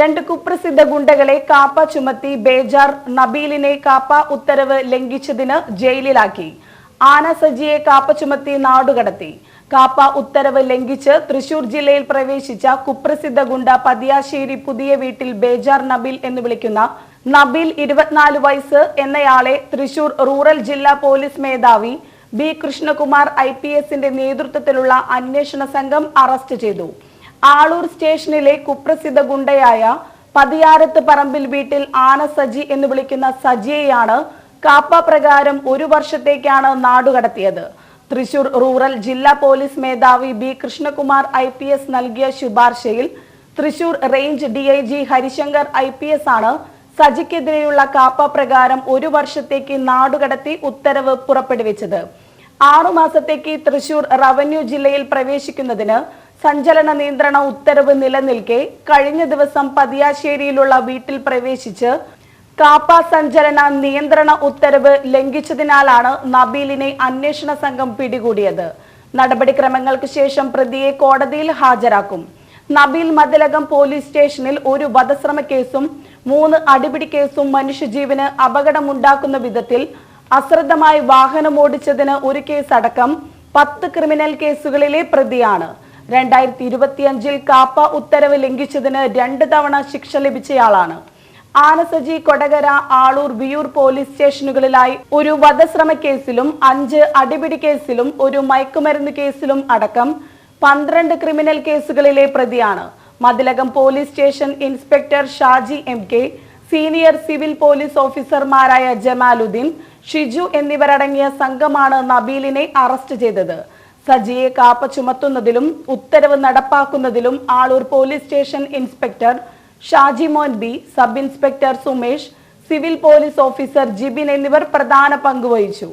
രണ്ട് കുപ്രസിദ്ധ ഗുണ്ടകളെ കാപ്പ ചുമത്തി ബേജാർ നബീലിനെ കാപ്പ ഉത്തരവ് ലംഘിച്ചതിന് ജയിലിലാക്കി. ആന സജിയെ കാപ്പ ചുമത്തി നാടുകടത്തി കാപ്പ ഉത്തരവ് ലംഘിച്ച് തൃശൂർ ജില്ലയിൽ പ്രവേശിച്ച കുപ്രസിദ്ധ ഗുണ്ട പതിയാശ്ശേരി പുതിയ വീട്ടിൽ ബേജാർ നബീൽ എന്ന് വിളിക്കുന്ന നബീൽ ഇരുപത്തിനാല് വയസ്സ് എന്നയാളെ തൃശൂർ റൂറൽ ജില്ലാ പോലീസ് മേധാവി ബി കൃഷ്ണകുമാർ ഐ പി എസിന്റെ നേതൃത്വത്തിലുള്ള അന്വേഷണ സംഘം അറസ്റ്റ് ചെയ്തു. ആളൂർ സ്റ്റേഷനിലെ കുപ്രസിദ്ധ ഗുണ്ടയായ പതിയാരത്ത് പറമ്പിൽ വീട്ടിൽ ആന സജി എന്ന് വിളിക്കുന്ന സജിയെയാണ് കാപ്പ പ്രകാരം ഒരു വർഷത്തേക്കാണ് നാടുകടത്തിയത് തൃശൂർ റൂറൽ ജില്ലാ പോലീസ് മേധാവി B Krishnakumar I P S നൽകിയ ശുപാർശയിൽ Thrissur range D I G Harishankar I P S ആണ് സജിക്കെതിരെയുള്ള കാപ്പ പ്രകാരം ഒരു വർഷത്തേക്ക് നാടുകടത്തി ഉത്തരവ് പുറപ്പെടുവിച്ചത്. ആറുമാസത്തേക്ക് തൃശൂർ റവന്യൂ ജില്ലയിൽ പ്രവേശിക്കുന്നതിന് സഞ്ചലന നിയന്ത്രണ ഉത്തരവ് നിലനിൽക്കെ കഴിഞ്ഞ ദിവസം പതിയാശ്ശേരിയിലുള്ള വീട്ടിൽ പ്രവേശിച്ച് കാപ്പ സഞ്ചലന നിയന്ത്രണ ഉത്തരവ് ലംഘിച്ചതിനാലാണ് നബീലിനെ അന്വേഷണ സംഘം പിടികൂടിയത്. നടപടിക്രമങ്ങൾക്ക് ശേഷം പ്രതിയെ കോടതിയിൽ ഹാജരാക്കും. നബീൽ മതിലകം പോലീസ് സ്റ്റേഷനിൽ ഒരു വധശ്രമ കേസും മൂന്ന് അടിപിടി കേസും മനുഷ്യജീവന് അപകടമുണ്ടാക്കുന്ന വിധത്തിൽ അശ്രദ്ധമായി വാഹനമോടിച്ചതിന് ഒരു കേസ് അടക്കം പത്ത് ക്രിമിനൽ കേസുകളിലെ പ്രതിയാണ്. രണ്ടായിരത്തി ഇരുപത്തിയഞ്ചിൽ കാപ്പ ഉത്തരവ് ലംഘിച്ചതിന് രണ്ട് തവണ ശിക്ഷ ലഭിച്ചയാളാണ്. ആനസജി കൊടകര ആളൂർ വിയൂർ പോലീസ് സ്റ്റേഷനുകളിലായി ഒരു വധശ്രമ കേസിലും അഞ്ച് അടിപിടി കേസിലും ഒരു മയക്കുമരുന്ന് കേസിലും അടക്കം പന്ത്രണ്ട് ക്രിമിനൽ കേസുകളിലെ പ്രതിയാണ്. Mathilakam police station inspector Shaji M K senior civil police ഓഫീസർമാരായ ജമാലുദ്ദീൻ ഷിജു എന്നിവരടങ്ങിയ സംഘമാണ് നബീലിനെ അറസ്റ്റ് ചെയ്തത്. സജിയെ കാപ്പ ചുമത്തുന്നതിലും ഉത്തരവ് നടപ്പാക്കുന്നതിലും Aloor police station inspector Shaji Mon B sub inspector Sumesh civil police officer Jibin എന്നിവർ പ്രധാന പങ്കുവഹിച്ചു